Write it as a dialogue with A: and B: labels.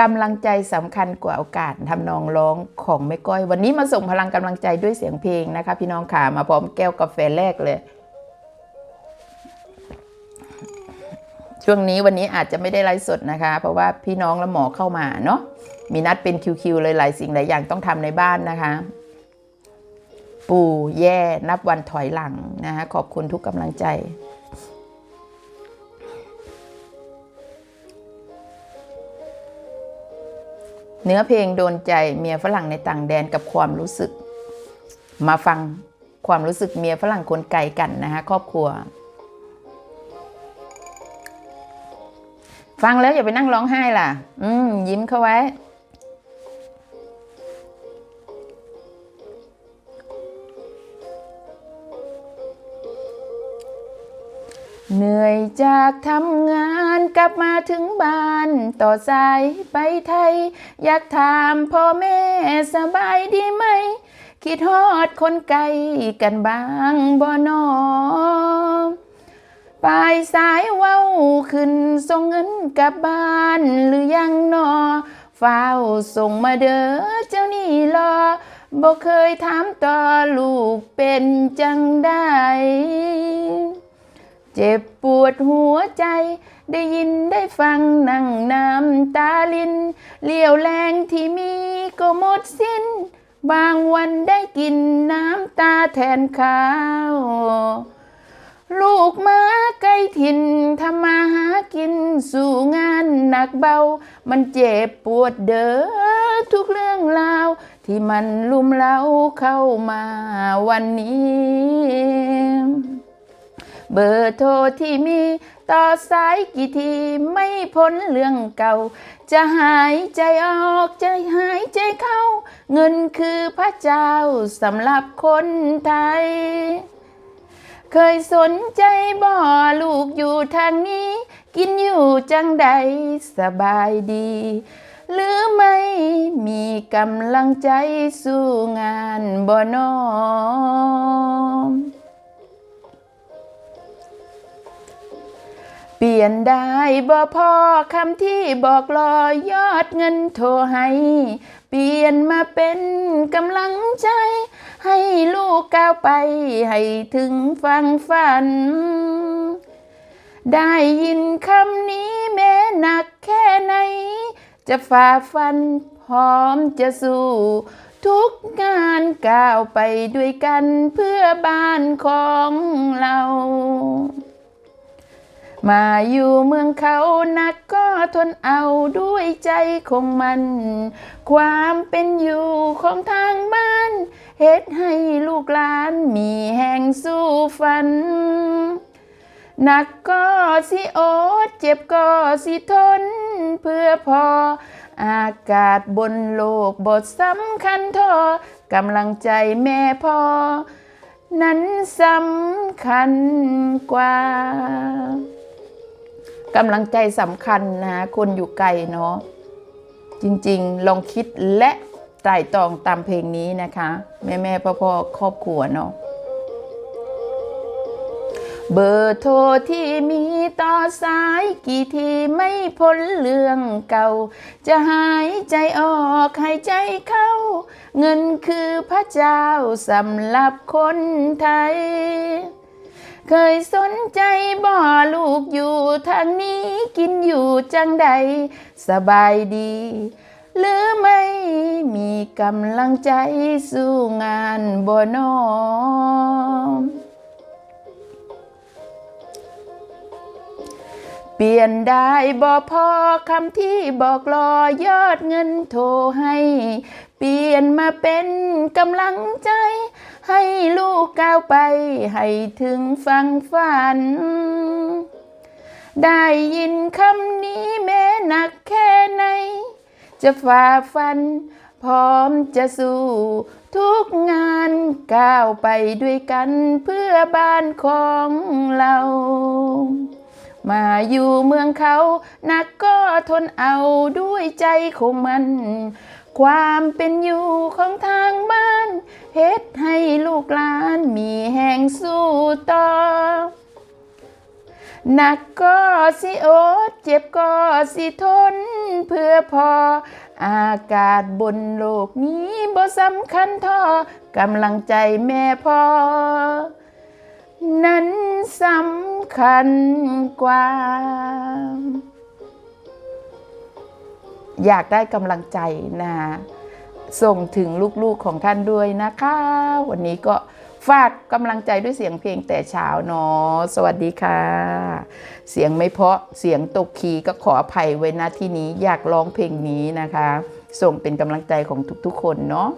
A: กำลังใจสำคัญกว่าโอกาสทำนองร้องของแม่ก้อย วันนี้มาส่งพลังกำลังใจด้วยเสียงเพลงนะคะ พี่น้องขามาพร้อมแก้วกาแฟแรกเลย ช่วงนี้วันนี้อาจจะไม่ได้ไลฟ์สดนะคะ เพราะว่าพี่น้องและหมอเข้ามาเนาะมีนัดเป็นคิวๆเลยหลายสิ่งหลายอย่างต้องทำในบ้านนะคะ ปู่แย่นับวันถอยหลังนะคะขอบคุณทุกกำลังใจ เนื้อเพลงโดนใจเมียฝรั่งในต่างแดนกับความรู้สึก มาฟังความรู้สึกเมียฝรั่งคนไกลกันนะคะครอบครัว ฟังแล้วอย่าไปนั่งร้องไห้ล่ะ อืมยิ้มเข้าไว้ เหนื่อยจากทำงานกลับมาถึงบ้าน ต่อสายไปไทย อยากถามพ่อแม่สบายดีไหม คิดฮอดคนไกลกันบ้างบ่นอปลายสายเว้าขึ้นส่งเงินกลับบ้านหรือยังนอเฝ้าส่งมาเด้อเจ้านี่รอบ่เคยถามต่อลูกเป็นจังได้ เจ็บปวดหัวใจ ได้ยินได้ฟังนั่งน้ำตาลินเลี้ยวแรงที่มีก็หมดสิ้น บางวันได้กินน้ำตาแทนข้าว ลูกมาไกลถิ่นทำมาหากินสู่งานหนักเบา มันเจ็บปวดเด้อทุกเรื่องราว ที่มันลุมเล้าเข้ามาวันนี้ เบอร์โทรที่มี ต่อสายกี่ทีไม่พ้นเรื่องเก่า จะหายใจออกจะหายใจเข้า เงินคือพระเจ้าสำหรับคนไทย เคยสนใจบ่อลูกอยู่ทางนี้ กินอยู่จังใดสบายดี หรือไม่มีกำลังใจสู้งานบ่นอม เปลี่ยนได้บ่พอคำที่บอกรอยอดเงินโทรให้ เปลี่ยนมาเป็นกำลังใจ ให้ลูกก้าวไป ให้ถึงฟังฝัน ได้ยินคำนี้แม้หนักแค่ไหน จะฝ่าฟันพร้อมจะสู้ ทุกงานก้าวไปด้วยกันเพื่อบ้านของเรา มาอยู่เมืองเขานักก็ทนเอาด้วยใจของมัน ความเป็นอยู่ของทางบ้านเฮ็ดให้ลูกหลานมีแห่งสู้ฝันหนักก็สิอดเจ็บก็สิทนเพื่อพอ อากาศบนโลกบทสำคัญทอกำลังใจแม่พ่อ นั้นสำคัญกว่า กำลังใจสำคัญนะคนอยู่ไกลเนาะจริงๆ ลองคิดและไตร่ตรองตามเพลงนี้นะคะ แม่แม่พ่อพ่อๆครอบครัวเนาะเบอร์โทรที่มีต่อสายกี่ทีไม่พ้นเรื่องเก่า จะหายใจออกหายใจเข้า เงินคือพระเจ้าสำหรับคนไทย เคยสนใจบ่ลูกอยู่ทางนี้กินอยู่จังใด สบายดี หรือไม่มีกำลังใจสู้งานบ่นอมเปลี่ยนได้บ่พอคำที่บอกรอยอดเงินโทรให้ เปลี่ยนมาเป็นกำลังใจ ให้ลูกก้าวไปให้ถึงฟังฝัน ได้ยินคำนี้แม้หนักแค่ไหน จะฝ่าฟัน พร้อมจะสู้ทุกงานก้าวไปด้วยกันเพื่อบ้านของเรา มาอยู่เมืองเขานักก็ทนเอาด้วยใจของมัน ความเป็นอยู่ของทางบ้านเฮ็ดให้ลูกหลานมีแห่งสู้ต่อหนักก็สิอดเจ็บก็สิทนเพื่อพอ อากาศบนโลกนี้บ่สำคัญเทอกำลังใจแม่พ่อ นั้นสำคัญกว่า อยากได้กำลังใจนะส่งถึงลูกๆของท่านด้วยนะคะ วันนี้ก็ฝากกำลังใจด้วยเสียงเพลงแต่เช้าเนาะสวัสดีค่ะ เสียงไม่เพาะเสียงตกคีก็ขออภัยไว้นะที่นี้อยากร้องเพลงนี้นะคะ ส่งเป็นกำลังใจของทุกๆคนเนาะ